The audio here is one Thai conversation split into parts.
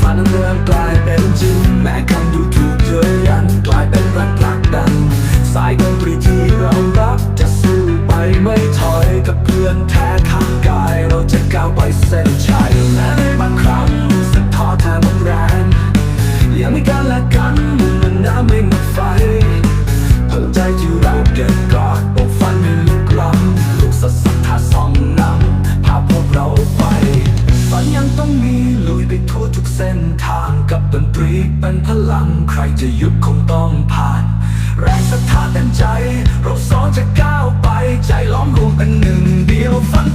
ฝันเรื่องกลายเป็นจริง แม้คำดูถูกเย้ยันกลายเป็นรักผลักดัน สายดนตรีที่เรารักจะสู้ไปไม่ถอยกับเพื่อนแท้ข้างกาย เราจะก้าวไปเส้นชัยและในบางครั้งสักท้อแท้มันแรง เส้นทางกับดนตรีเป็นพลังใครจะหยุดคงต้องผ่าน แรงศรัทธาเต็มใจ เราสองจะก้าวไปใจล้อมรวมเป็นหนึ่งเดียวฝัน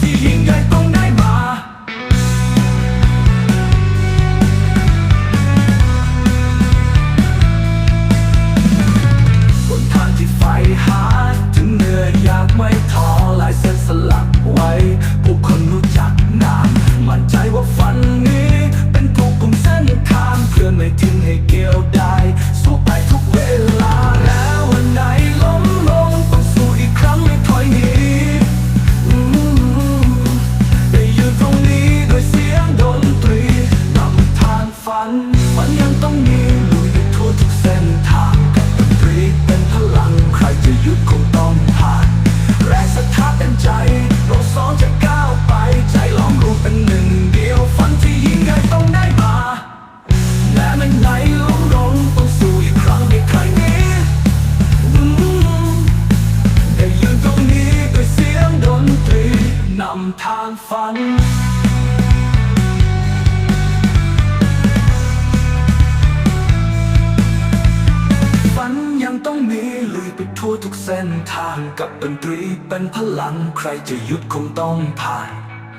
ยังต้องมีลุยไปทั่วทุกเส้นทางกับดนตรีเป็นพลังใครจะหยุดคงต้องผ่าน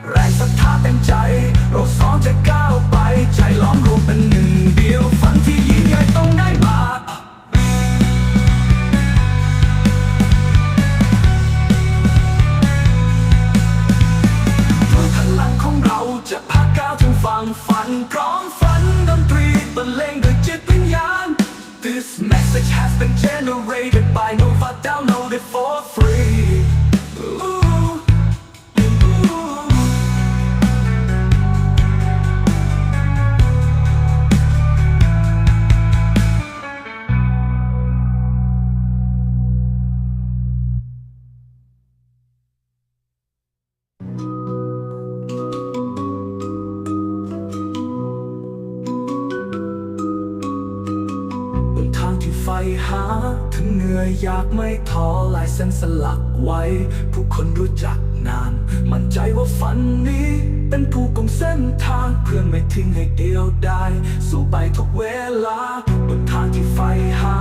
แรงศรัทธาเต็มใจ เราสองจะก้าวไปใจล้อมรวมเป็นหนึ่งเดียวฝันที่ยิ่งใหญ่ต้องได้มาด้วยพลังของเราจะพาก้าวถึงฝั่งฝันพร้อมฝันดนตรีบรรเลงด้วยจิตวิญญาณ This message has been generated by Nova Download it for free ไฟหาถึงเหนื่อยอยากไม่ท้อลายเส้นสลักไว้ ผู้คนรู้จักนาน มั่นใจว่าฝันนี้ เป็นผู้กุมเส้นทางเพื่อนไม่ทิ้งให้เดียวได้ สู้ไปทุกเวลาบนทางที่ไฟหา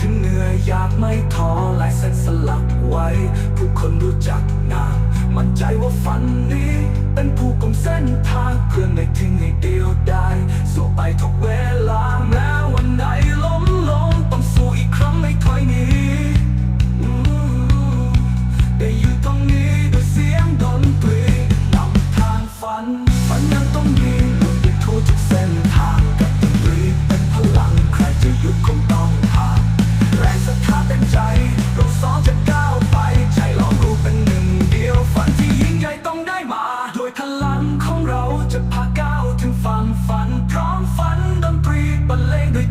ถึงเหนื่อยอยากไม่ท้อลายเส้นสลักไว้ ผู้คนรู้จักนาน มั่นใจว่าฝันนี้ เป็นผู้กุมเส้นทางเพื่อนไม่ทิ้งให้เดียวได้ สู้ไปทุก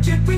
ขอ